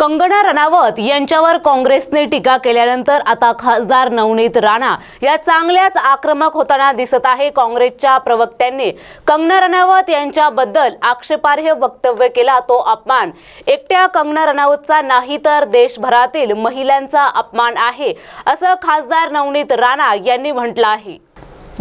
कंगना रनावत यांच्यावर काँग्रेसने टीका केल्यानंतर आता खासदार नवनीत राणा या चांगल्याच आक्रमक होताना दिसत आहे. काँग्रेसच्या प्रवक्त्यांनी कंगना रनावत यांच्याबद्दल आक्षेपार्ह वक्तव्य केला. तो अपमान एकट्या कंगना रनावतचा नाही तर देशभरातील महिलांचा अपमान आहे असं खासदार नवनीत राणा यांनी म्हटलं आहे.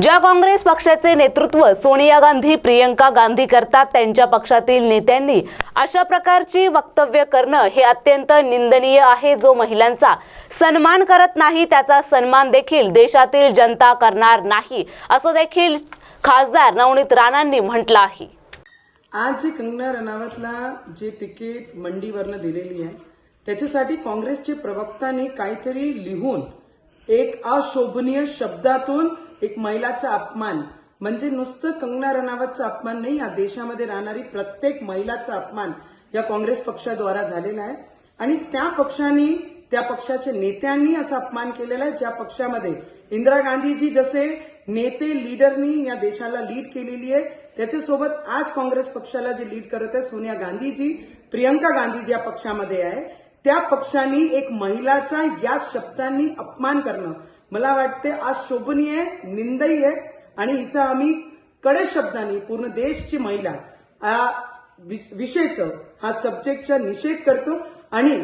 ज्या काँग्रेस पक्षाचे नेतृत्व सोनिया गांधी प्रियंका गांधी करतात त्यांच्या पक्षातील नेत्यांनी अशा प्रकारची वक्तव्य करणं हे अत्यंत निंदनीय आहे. जो महिलांचा सन्मान करत नाही त्याचा सन्मान देखील देशातील जनता करणार नाही असं देखील खासदार नवनीत राणांनी म्हटलं आहे. आज जे कंगना रनावतला जे तिकीट मंडीवरनं दिलेली आहे त्याच्यासाठी काँग्रेसचे प्रवक्ताने काहीतरी लिहून एक अशोभनीय शब्दातून एक महिलाचा अपमान. म्हणजे नुसतं कंगना रनावतचा अपमान नाही या देशामध्ये राहणारी प्रत्येक महिलाचा अपमान या काँग्रेस पक्षाद्वारा झालेला आहे. आणि त्या पक्षाने त्या पक्षाच्या नेत्यांनी असा अपमान केलेला आहे ज्या पक्षामध्ये इंदिरा गांधीजी जसे नेते लीडरनी या देशाला लीड केलेली आहे त्याच्यासोबत आज काँग्रेस पक्षाला जे लीड करत आहे सोनिया गांधीजी प्रियंका गांधीजी या पक्षामध्ये आहे. त्या पक्षांनी एक महिलाचा या शब्दांनी अपमान करणं मला वाटते आज शोभनीय निंदई आहे आणि हिचा आम्ही कडे शब्दांनी पूर्ण देशची महिला या वि- विषयचं हा सब्जेक्टचा निषेध करतो आणि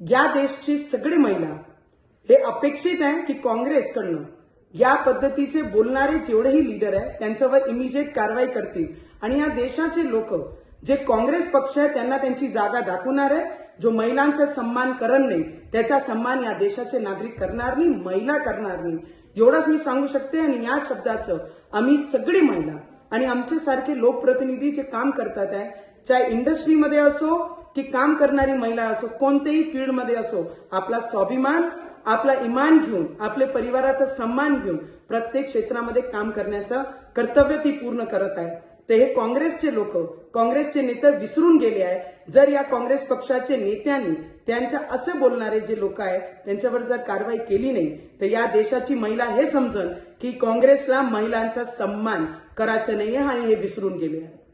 या देशची सगळी महिला हे अपेक्षित आहे की काँग्रेसकडनं या पद्धतीचे बोलणारे जेवढेही लीडर आहे त्यांच्यावर इमिजिएट कारवाई करतील. आणि या देशाचे लोक जे काँग्रेस पक्ष आहे त्यांना त्यांची जागा दाखवणार आहे. जो महिलांचा सन्मान करत नाही त्याचा सन्मान या देशाचे नागरिक करणार नाही महिला करणार नाही. एवढंच मी सांगू शकते आणि या शब्दाचं आम्ही सगळी महिला आणि आमच्यासारखे लोकप्रतिनिधी जे काम करतात आहे चाहे इंडस्ट्रीमध्ये असो की काम करणारी महिला असो कोणत्याही फील्डमध्ये असो आपला स्वाभिमान आपला इमान घेऊन आपले परिवाराचा सन्मान घेऊन प्रत्येक क्षेत्रामध्ये काम करण्याचं कर्तव्य ती पूर्ण करत आहे. तर हे काँग्रेसचे लोक काँग्रेसचे नेते विसरून गेले आहे जर या काँग्रेस पक्षाचे नेत्यांनी त्यांच्या असे बोलणारे जे लोक आहेत त्यांच्यावर जर कारवाई केली नाही तर या देशाची महिला हे समजल की काँग्रेसला महिलांचा सन्मान करायचं नाहीये आणि हे विसरून गेले आहे